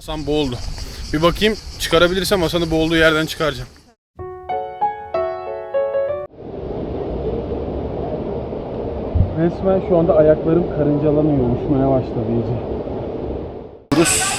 Hasan boğuldu. Bir bakayım çıkarabilirsem Hasan'ı boğulduğu yerden çıkaracağım. Resmen şu anda ayaklarım karıncalanıyor, uçmaya başladı iyice. Rus.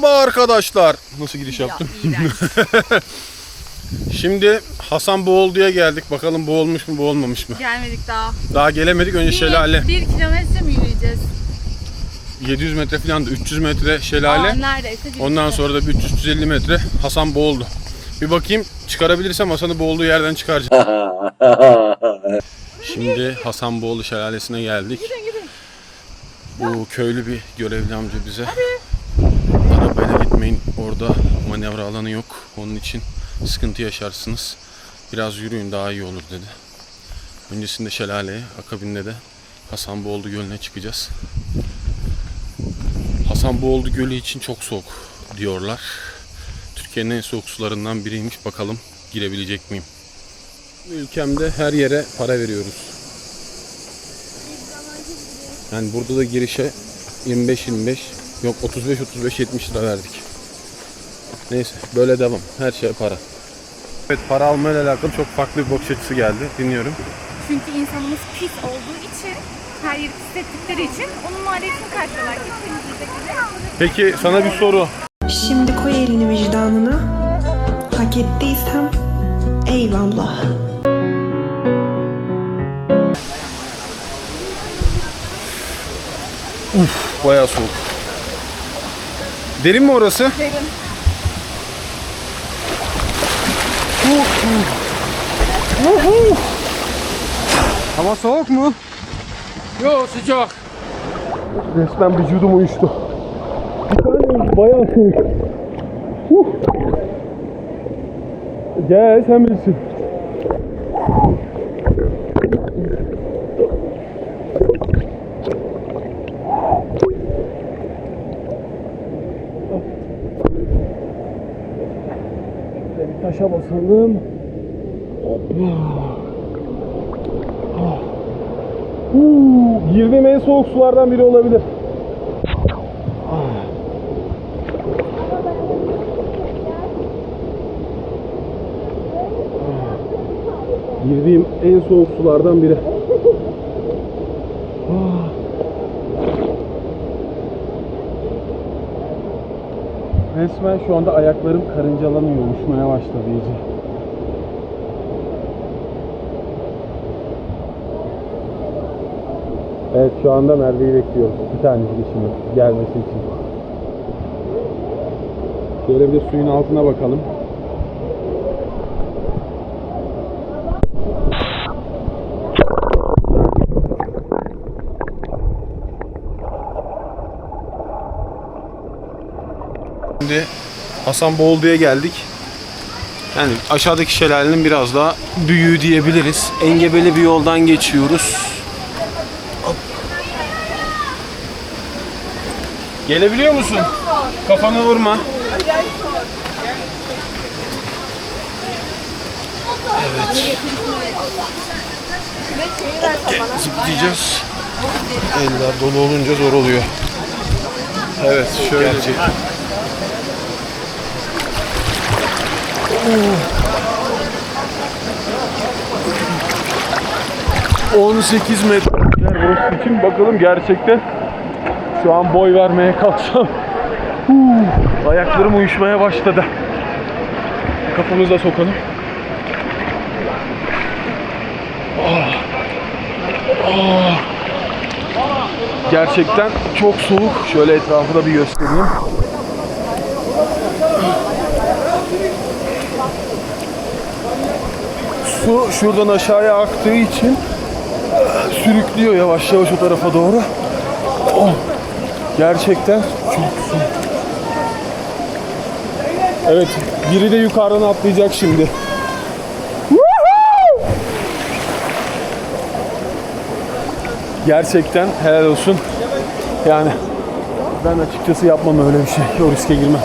Merhaba arkadaşlar. Nasıl giriş yaptım? Şimdi Hasan Boğuldu'ya geldik. Bakalım boğulmuş mu boğulmamış mı? Gelmedik daha. Daha gelemedik. Önce Bir- şelale. Bir kilometre mi yürüyeceğiz? 700 metre falan da 300 metre Aa, şelale. neredeyse. bir Ondan sonra da bir 350 metre Hasan boğuldu. Bir bakayım çıkarabilirsem Hasan'ı boğulduğu yerden çıkaracağım. Şimdi Hasan Boğulu şelalesine geldik. Bu köylü bir görevli amca bize. Arabayla gitmeyin orada manevra alanı yok. Onun için sıkıntı yaşarsınız. Biraz yürüyün daha iyi olur dedi. Öncesinde şelaleye, akabinde de Hasan Boğuldu Gölü'ne çıkacağız. Hasan Boğuldu Gölü için çok soğuk diyorlar. Türkiye'nin en soğuk sularından biriymiş. Bakalım girebilecek miyim? Ülkemde her yere para veriyoruz. Yani burada da girişe 25-25 yok 35-35-70 lira verdik. Neyse böyle devam. Her şey para. Evet para almayla alakalı çok farklı bir bakış açısı geldi. Dinliyorum. Çünkü insanımız pis olduğu için, her yeri pis ettikleri için onun maliyetini bizi? Peki sana bir soru. Şimdi koy elini vicdanına. Hak ettiysem eyvallah. Bayağı soğuk. Derin mi orası? Derin. Hava soğuk mu? Yok sıcak. Resmen vücudum uyuştu. Bir tane bayağı soğuk. Huh. Gel sen bilirsin. Bir taşa basalım. Hoppa. Huu, girdiğim en soğuk sulardan biri olabilir. Girdiğim en soğuk sulardan biri. Resmen şu anda ayaklarım karıncalanıyor, uçmaya başladı iyice. Evet şu anda Merve'yi bekliyoruz. Bir tanesi şimdi gelmesi için. Şöyle bir suyun altına bakalım. Şimdi Hasan Boğuldu'ya geldik. Yani aşağıdaki şelalenin biraz daha büyüğü diyebiliriz. Engebeli bir yoldan geçiyoruz. Gelebiliyor musun? Kafanı vurma. Evet. Zıplayacağız. Eller dolu olunca zor oluyor. Evet, şöyle. Oo. 18 metre burası için bakalım gerçekten şu an boy vermeye kalksam ayaklarım uyuşmaya başladı. Kafamızı da sokalım. Ah. Ah. Gerçekten çok soğuk. Şöyle etrafı da bir göstereyim. Su şuradan aşağıya aktığı için eh, sürüklüyor yavaş yavaş o tarafa doğru. Oh. Gerçekten çok soğuk. Evet, biri de yukarıdan atlayacak şimdi. Gerçekten helal olsun. Yani Ben açıkçası yapmam öyle bir şey. O riske girmem.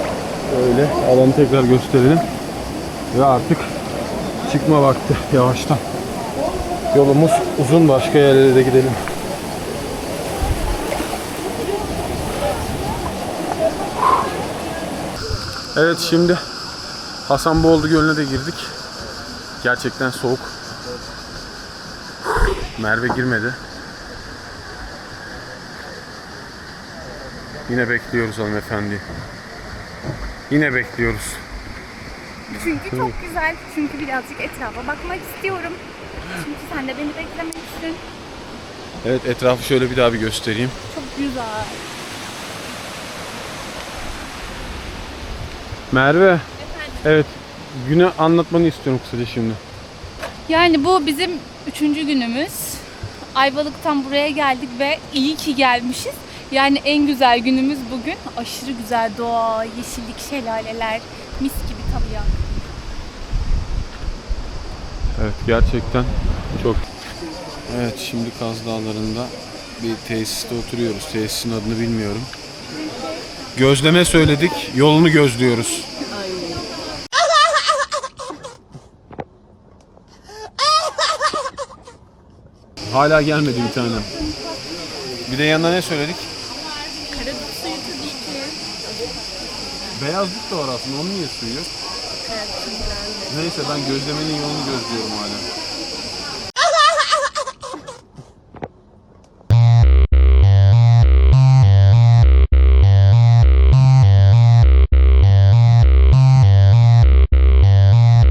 Öyle alanı tekrar gösterelim. Ve artık çıkma vakti yavaştan. Yolumuz uzun başka yerlere de gidelim. Evet şimdi Hasanboğlu Gölü'ne de girdik. Gerçekten soğuk. Merve girmedi. Yine bekliyoruz hanımefendi. Yine bekliyoruz. Çünkü çok güzel. Çünkü birazcık etrafa bakmak istiyorum. Çünkü sen de beni beklememişsin. Evet etrafı şöyle bir daha bir göstereyim. Çok güzel. Merve. Evet. Günü anlatmanı istiyorum kısaca şimdi. Yani bu bizim üçüncü günümüz. Ayvalık'tan buraya geldik ve iyi ki gelmişiz. Yani en güzel günümüz bugün. Aşırı güzel doğa, yeşillik, şelaleler, mis gibi tabii ya. Evet gerçekten çok. Evet şimdi Kaz Dağları'nda bir tesiste oturuyoruz. Tesisin adını bilmiyorum. Gözleme söyledik. Yolunu gözlüyoruz. Hala gelmedi bir tane. Bir de yanına ne söyledik? Karadut suyu tabii ki. Beyazlık da var aslında. Onun niye suyu yok? Neyse ben gözlemenin yolunu gözlüyorum hala.